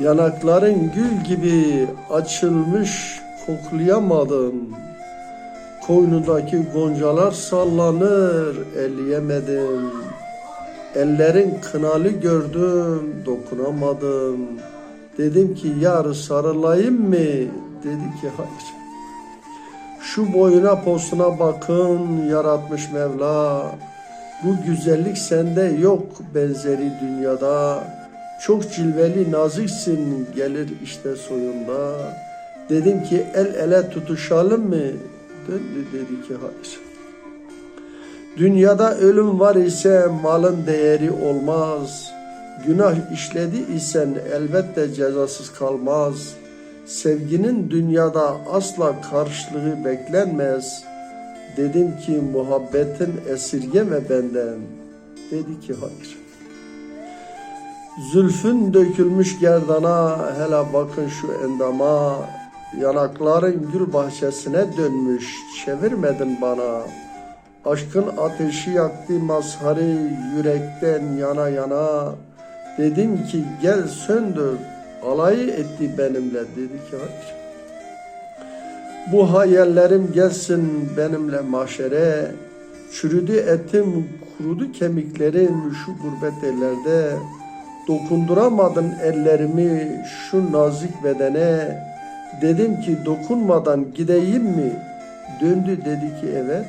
Yanakların gül gibi açılmış koklayamadım. Koynundaki goncalar sallanır elleyemedim. Ellerin kınalı gördüm dokunamadım. Dedim ki yar sarılayım mı? Dedi ki hayır. Şu boyuna posuna bakın yaratmış Mevla. Bu güzellik sende yok benzeri dünyada. Çok cilveli naziksin gelir işte soyunda. Dedim ki el ele tutuşalım mı? Döndü dedi ki hayır. Dünyada ölüm var ise malın değeri olmaz. Günah işledi isen elbette cezasız kalmaz. Sevginin dünyada asla karşılığı beklenmez. Dedim ki muhabbetin esirgeme benden. Dedi ki hayır. Zülfün dökülmüş gerdana hele bakın şu endama. Yanakların gül bahçesine dönmüş çevirmedin bana. Aşkın ateşi yaktı mazharı yürekten yana yana. Dedim ki gel söndür alayı etti benimle dedi ki hayır. Bu hayallerim gelsin benimle mahşere. Çürüdü etim, kurudu kemiklerim şu gurbet ellerde. Dokunduramadın ellerimi şu nazik bedene. Dedim ki dokunmadan gideyim mi? Döndü dedi ki evet.